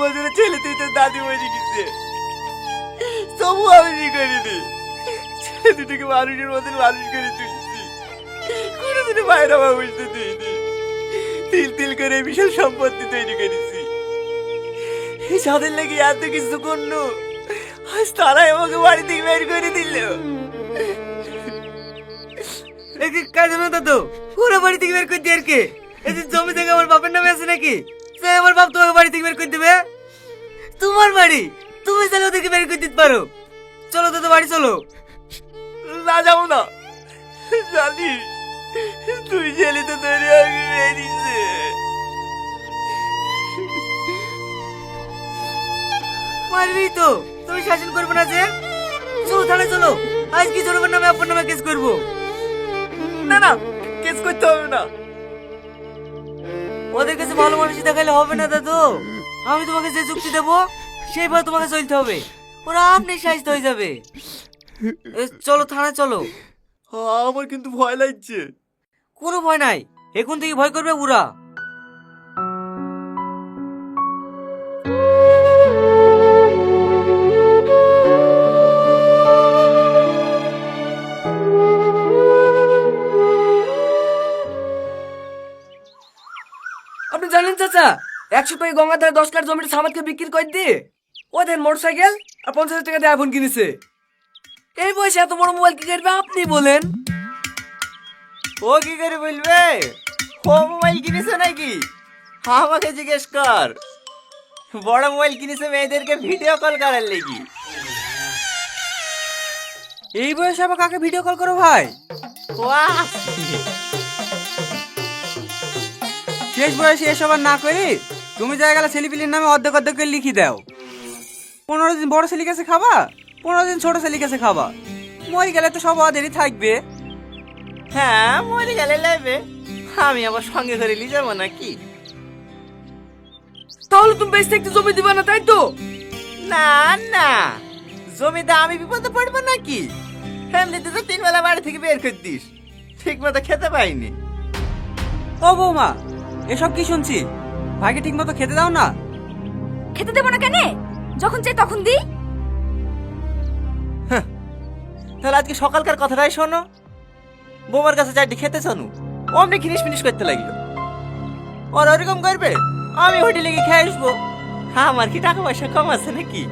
বছরের ছেলে তোর দাদি মরে গেছে। তবু আমি করিনি। ছেলে দুটোকে মানুষের মতন মানুষ করে তুলছি। কোনো দিনে বাইরে আমার বুঝতে দিইনি। তিল তিল করে বিশাল সম্পত্তি তৈরি করেছি। যাদের লেগে এত কিছু করল, আজ তারাই আমাকে বাড়ি থেকে বের করে দিল। কাজ না দাদু ওরা বাড়ি থেকে বের করে দিয়ে আর কে? এই যে জমি থেকে আমার বাপের নামে আছে নাকি? সে আমার বাপ তোমাকে বাড়ি থেকে বের করে দেবে? তোমার বাড়ি? তুমি চাইলে ওদেরকে বের করে দিতে পারো। চলো দাদু বাড়ি চলো। না যাব না। জানিস তুই ছেলে তো তৈরি পারবি তো তুমি শাসন করবে না যে? চলো থানায় চলো। আজ কি জোরবার নামে আপনার নামে কেস করব। না না কেস করতে হবে না। ওদের কাছে ভালো মানুষ দেখালে হবে না দাদু। আমি তোমাকে যে চুক্তি দেবো সেইভাবে তোমাকে চলতে হবে। ওরা আপনি সাহিত্য হয়ে যাবে। এ, চলো থানা চলো। আমার কিন্তু ভয় লাগছে। কোনো ভয় নাই। এখন থেকে ভয় করবে উরা চাচা একশো টাকা গঙ্গার ধারে দশ কাঠ জমিটা সামাদকে বিক্রি করে দিয়ে ওদের মোটর সাইকেল আর পঞ্চাশ হাজার টাকা দিয়ে আইফোন কিনেছে। এই বয়সে এত বড় মোবাইল কি করবে আপনি বলেন? ও কি করে বলবে? ও মোবাইল কিনেছে নাকি? আমাকে জিজ্ঞেস কর। বড় মোবাইল কিনেছে মেয়েদেরকে ভিডিও কল করার লেগে। এই বয়সে আবার কাকে ভিডিও কল করো ভাই? বাহ শেষ বয়সে এসব আর না করি তুমি যা গেলে ছেলেপিলির নামে অর্ধেক অর্ধেক করে লিখি দাও। পনেরো দিন বড় ছেলে কাছে খাবা পনেরো দিন ছোট ছেলে কাছে খাবা। মরে গেলে তো সব ওদেরই থাকবে। হ্যাঁ মরে গেলে লাগবে। আমি আবার সঙ্গে করে নিয়ে যাব নাকি? তাহলে তুমি বেশ থাকতে জমি দিবা না তাই তো? না না। জমিতে আমি বিপদে পড়ব নাকি? এমনিতে তো তিন বেলা বাড়ি থেকে বের করে দিস। ঠিক মতো খেতে পাইনি। ও বৌমা এসব কি শুনছি? ভাইকে ঠিক মতো খেতে দাও না। খেতে দেবো না কেন? যখন চাই তখন দিই। তাহলে আজকে সকালকার কথাটাই শোনো। বোমার কাছে চারটি খেতে শোনো অমনি খিনিস ফিনিস করতে লাগল। ওর ওরকম করবে? আমি হোটেলে গিয়ে খেয়ে আসব। আমার কি টাকা পয়সা কম আছে নাকি?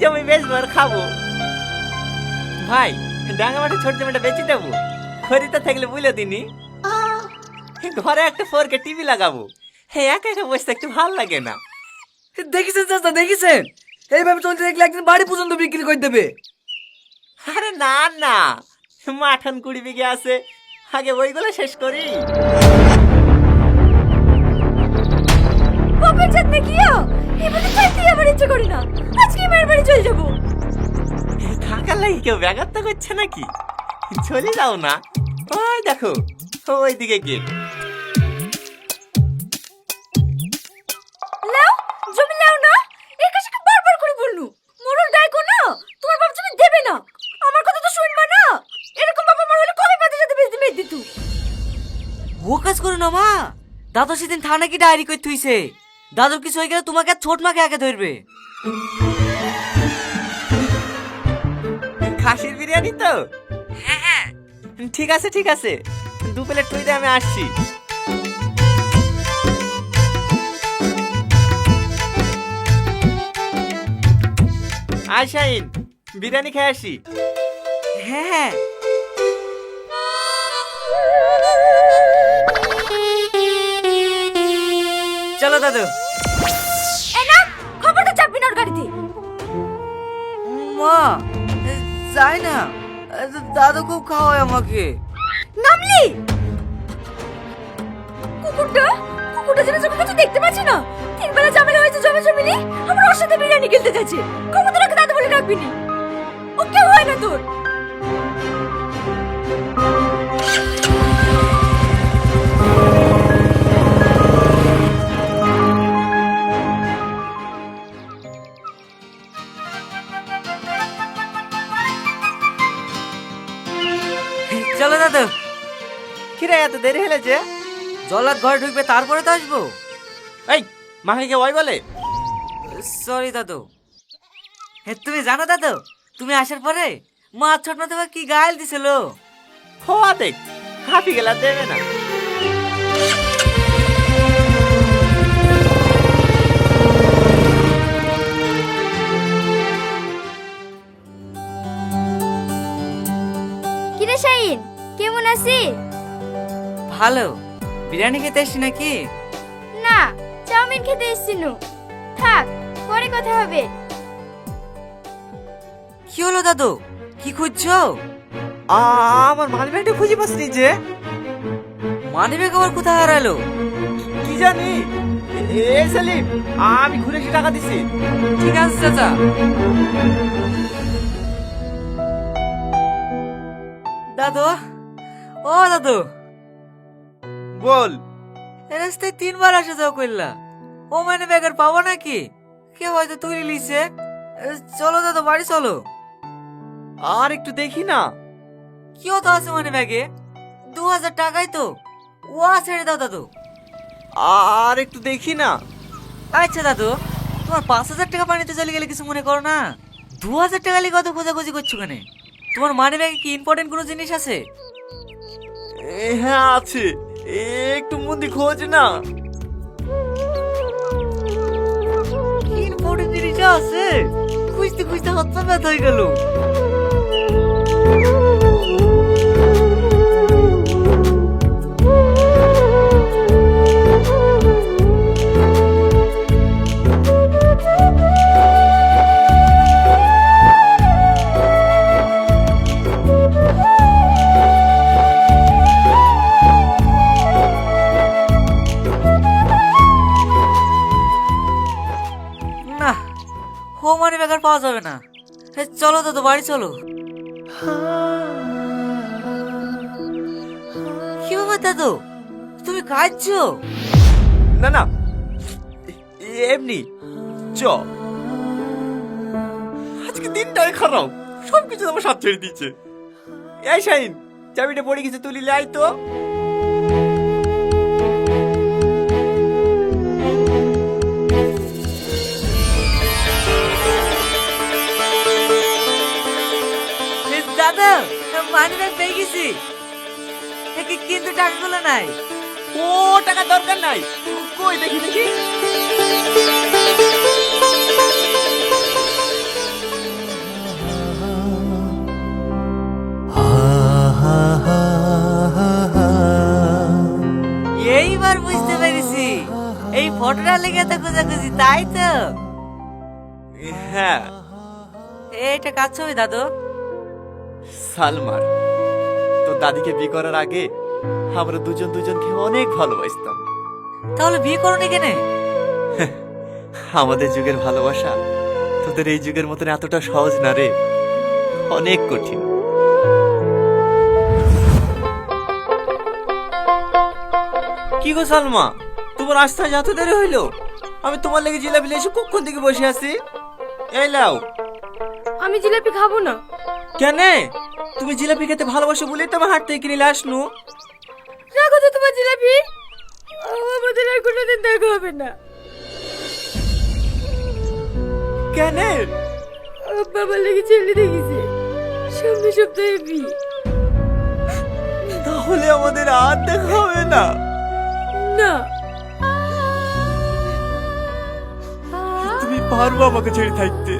জমি বেচবো আর খাব। ভাই ডাঙ্গা মাঠে ছোট জমিটা বেচে দেবো। খরিদা থাকলে বুঝলে দিনি। ঘরে একটা ফোরকে টিভি লাগাবো। হ্যাঁ একা একা বসে থাকতে ভালো লাগে না। দেখেছেন চাচা দেখেছেন? এইভাবে চলতে দেখলে একদিন বাড়ি পর্যন্ত বিক্রি করে দেবে। আরে না না। মাঠান কুড়ি বিঘে আছে। আগে ওইগুলো শেষ করি। বাপের চাঁদ দেখিও এবারে চাইতেই আমার ইচ্ছে করি না। আজকে মায়ের বাড়ি চলে যাব। থাকার লাগে কেউ ব্যাঘাত করছে নাকি? চলে যাও না। ওই দেখো ওইদিকে গেট লাও জমি লাও না? এই কাছে বারবার করে বললু? মোরল ডাইকো না তোমার বাপ জমি দেবে না। আমার কথা তো শুনবা না। এরকম বাবা মার হলে কবে বাদে সাথে বেশি মেয়ে দিতু? ও কাজ করো না মা। দাদু সেদিন থানা কি ডায়েরি করে থুইছে। দাদুর কিছু হয়ে গেলে তোমাকে আর ছোট মাকে আগে ধরবে। খাসির বিরিয়ানি তো? হ্যাঁ হ্যাঁ। ঠিক আছে ঠিক আছে। দু প্লেট তুই দে আমি আসছি। আয় শাহিন বিরিয়ানি খেয়ে আসি। হ্যাঁ। চলো দাদু। এ খবরটা চাপবি না গাড়িতে। মা যাই না। দাদু খুব খাওয়ায় আমাকে। নামলি! কুকুরটা? কুকুরটা যেন চোখে কিছু দেখতে পাচ্ছি না। তিন বেলা ঝামেলা হয়েছে জমে জমিনি আমার ওর সাথে বিরিয়ানি খেলতে যাচ্ছে। খবরদার দাদু বলে রাখবি নি ও কেউ হয় না তোর। কিরে এত দেরি হলেছে ঘরে ঢুকবে তারপরে তো আসব। এই মাকে কে ওই বলে? সরি দাদু। হে তুমি জানো দাদু তুমি আসার পরে মা ছোট না তোমাকে কি গাইল দিছিল? হওয়া দেখ হাঁপি গেলা দেবে না। কিরে শাইন কেমন আছিস? ভালো? বিরিয়ানি খেতে এসছি নাকি? না চাউমিন খেতে এসছি নু। থাক পরে কথা হবে। কি হলো দাদু? কি খুঁজছো? আমার মানি ব্যাগটা খুঁজে পাসনি যে। মানি ব্যাগ আবার কোথায় হারালো? কি জানি। এ সেলিম আমি ঘুরে এসে টাকা দিছি। ঠিক আছে চাচা। দাদু? ও দাদু। বল। রাস্তায় তিনবার আসা যাওয়া করলা। ও মানে ব্যাগের পাবো নাকি? কে হয়তো তুলে লিছে চলো দাদা বাড়ি চলো। আর একটু দেখি না। কি হতো আছে মানে ব্যাগে? দু হাজার টাকাই তো। ও ছেড়ে দাও দাদু আর একটু দেখি না। আচ্ছা দাদু তোমার পাঁচ হাজার টাকা পানিতে চলে গেলে কিছু মনে করো না? দু হাজার টাকা লিখে কত খোঁজাখুঁজি করছ কেন? তোমার মানে ব্যাগে কি ইম্পর্টেন্ট কোনো জিনিস আছে? হ্যাঁ আছে। একটু মুদি খোঁজ না। তিন বড় জিনিস আছে? খুঁজতে খুঁজতে হাত পা হয়ে গেল। ব্যাগ আর পাওয়া যাবে না। চলো দাদু, বাড়ি চলো। কি ব্যাপার দাদু? তুমি কাঁদছো? না না। এমনি। চ। আজকে দিনটাই খারাপ। সব কিছু আমার সাথ ছেড়ে দিচ্ছে। এই শাইন, চাবিটা পড়ে গেছে, তুলি লাই তো। টাকাগুলো নাই। ও টাকা দরকার নাই। কই দেখি দেখি। এইবার বুঝতে পেরেছি। এই ফটোটা লেগে তো খোঁজাখুঁজি তাই তো? হ্যাঁ। এইটা কাজ ছবি দাদু? সালমার। তো দাদিকে বিয়ে করার আগে আমরা দুজন দুজনকে অনেক ভালোবাসতাম। তাহলে বিয়ে করনি কেনে? আমাদের যুগের ভালোবাসা তোদের এই যুগের মতন এতটা সহজ না রে। অনেক কঠিন। কি গো সালমা তোমার আসতে আজ এত দেরি হইল? আমি তোমার লেগে জিলাপি লেগে এসে কখন থেকে বসে আছি? এই লাও আমি জিলাপি খাব না। কেন? তুমি জিলাপি খেতে ভালোবাসো বলেই তো আমার হাট থেকে কিনে আসনু। তো তোমার জিলাপি? আমাদের আর কোনোদিন দেখা হবে না। কেন? বাবা লেগে ছেলে দেখেছে? সামনে সপ্তাহে বিয়ে। তাহলে আমাদের আর দেখা হবে না। না। তুমি পারব আমাকে ছেড়ে থাকতে।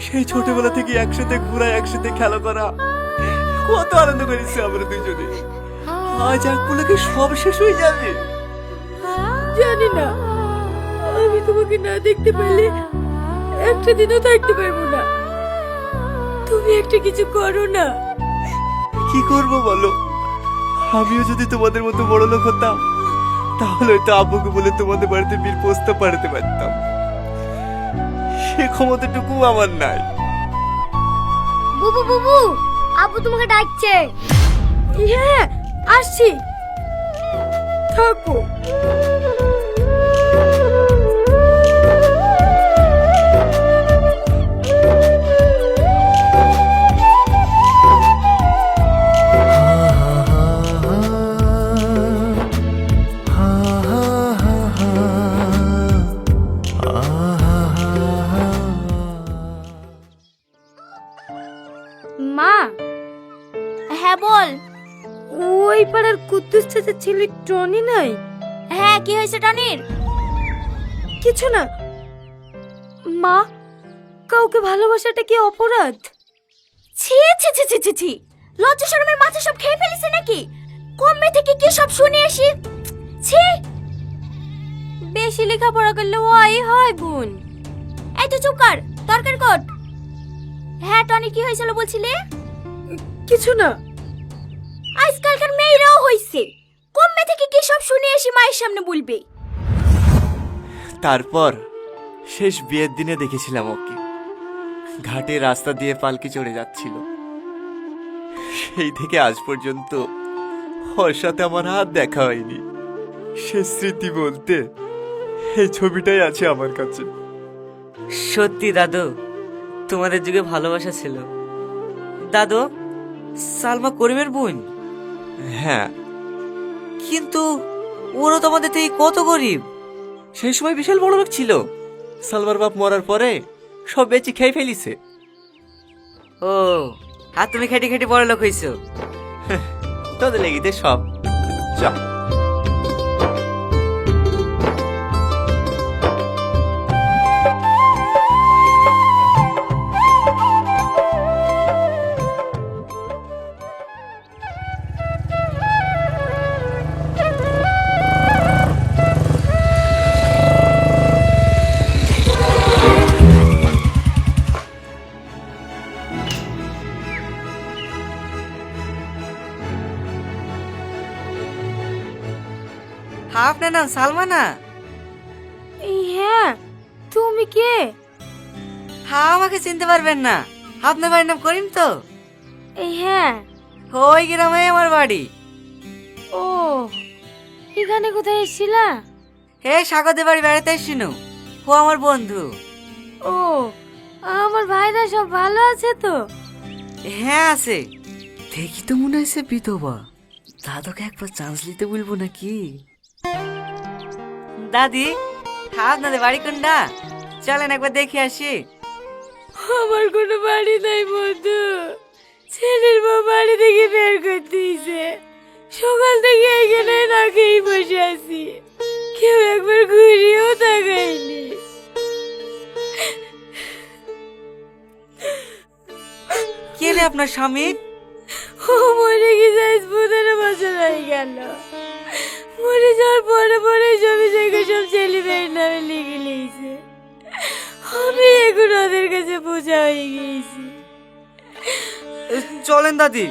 সেই ছোটবেলা থেকে একসাথে ঘোরা একসাথে খেলা করা। কত আনন্দ করেছি আমরা দুজনে আজ এক পুলকে সব শেষ হয়ে যাবে? জানি না। আমি তোমাকে না দেখতে পারলে একটা দিনও থাকতে পারব না। তুমি একটা কিছু করো না। কি করব বলো? আমিও যদি তোমাদের মতো বড় লোক হতাম তাহলে তো আব্বুকে বলে তোমাদের বাড়িতে বীর প্রস্তাব পাঠাতে পারতাম। সে ক্ষমতাটুকু আমার নাই। বুবু বুবু আপু তোমাকে ডাকছে। হ্যাঁ আসছি। থাকো। চাচার ছেলে টনি নাই? হ্যাঁ কি হয়েছে টনির? কিছু না। মা কাউকে ভালোবাসাটা কি অপরাধ? ছি ছি ছি ছি ছি ছি। লজ্জা শরমের মাথা সব খেয়ে ফেলেছে নাকি? কমবে থেকে কি সব শুনে আসি? ছি। বেশি লেখাপড়া করলে ওই হয় বোন। এই তো চুপ কর তরকার কট হ্যাঁ টনি কি হয়েছিল বলছিলে? কিছু না। আজকালকার মেয়েরাও কমবে থেকে কি সব শুনে আসি মায়ের সামনে বলবে? তারপর শেষ বিয়ের দিনে দেখেছিলাম ওকে। ঘাটে রাস্তা দিয়ে পালকি চড়ে যাচ্ছিল। সেই থেকে আজ পর্যন্ত ওর সাথে আমার হাত দেখা হয়নি। সে স্মৃতি বলতে এই ছবিটাই আছে আমার কাছে। সত্যি দাদু তোমাদের যুগে ভালোবাসা ছিল। দাদু সালমা করিমের বোন? হ্যাঁ কিন্তু ওরা তোমাদের থেকে কত গরিব? সেই সময় বিশাল বড় লোক ছিল। সালমার বাপ মরার পরে সব বেঁচে খেয়ে ফেলিছে। ও আর তুমি খেটে খেটে বড় লোক হইছো। তোদের লেগিতে সব। চল আপনার নাম সালমানা? এই হ্যাঁ তুমি কে? হ্যাঁ আমাকে চিনতে পারবেন না। আপনার বাড়ির নাম করিম তো? হ্যাঁ। ওই গ্রামে আমার বাড়ি। ও এখানে কোথায় এসেছিলা? হে স্বাগতের বাড়ি বেড়াতে এসছিনু। ও আমার বন্ধু। ও আমার ভাইরা সব ভালো আছে তো? হ্যাঁ আছে। দেখি তো মনে হয়েছে বিধবা। দাদাকে একবার চান্স নিতে বলব নাকি? দাদি আপনাদের বাড়ি কোনটা? চলেন একবার দেখে আসি। আমার কোনো বাড়ি নাই বন্ধু। ছেলের বউ বাড়ি থেকে বের করে দিয়েছে। সকাল থেকে এখানে না খেয়ে বসে আছি। কেউ একবার ঘুরিয়েও তাকায়নি। কে রে আপনার স্বামী? ও মরে গেছে আজ পনেরো বছর হয়ে গেল মরে যাওয়ার পরে পরে জমি জায়গা সব ছেলে মেয়ের নামে লিখে নিয়েছে। আমি এখন ওদের কাছে বোঝা হয়ে গিয়েছি। চলেন দাদি।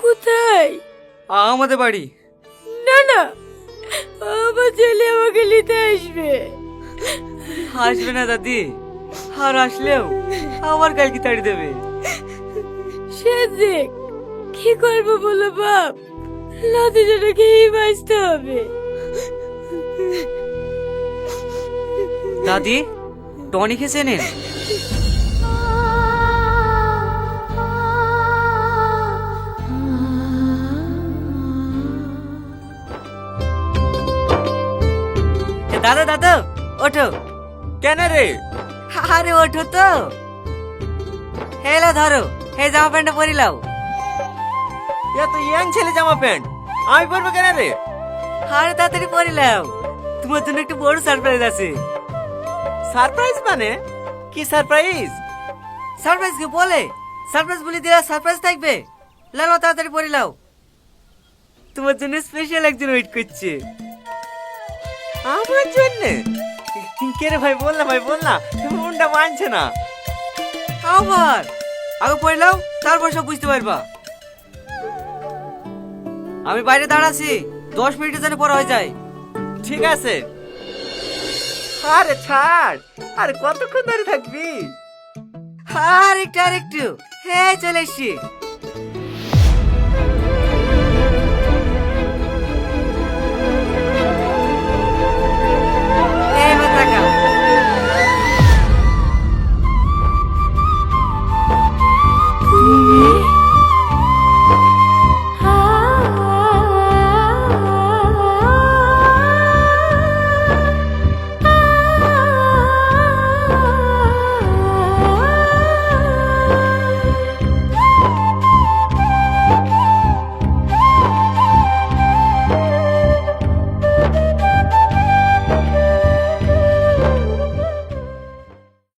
কোথায়? আমাদের বাড়ি। না না। আমার ছেলে আমাকে নিতে আসবে। আসবে না দাদি। আর আসলেও আবার কালকে তাড়ি দেবে? সে দেখ কি করব বলো বাপ? লাতি জন্য খেয়েই বাঁচতে হবে। দাদি টনি খেয়ে চেনেন দাদা দাদা ওঠো। কেন রে? আরে ওঠো তো। হেলা ধরো হে জামা প্যান্টটা পরিলাও এত ইয়াং ছেলে জামা প্যান্ট। আমি পরবো কেন রে? আরে তাড়াতাড়ি পরিলাও তোমার জন্য একটু বড় সারপ্রাইজ আছে। সারপ্রাইজ মানে? কি সারপ্রাইজ সারপ্রাইজ কি বলে? সারপ্রাইজ বলে দেওয়া সারপ্রাইজ থাকবে। লালো তাড়াতাড়ি পরিলাও তোমার জন্য স্পেশাল একজন ওয়েট করছে। আমার জন্য? কে রে ভাই বল না ভাই বল না। মনটা মানছে না। আবার। আগে পড়লাও তারপর সব বুঝতে পারবা। আমি বাইরে দাঁড়াচ্ছি। দশ মিনিটের জন্য পরে হয়ে যায়। ঠিক আছে। আরে ছাড় আর কতক্ষণ ধরে থাকবি? আর একটু আর একটু। হ্যাঁ চলে এসছি।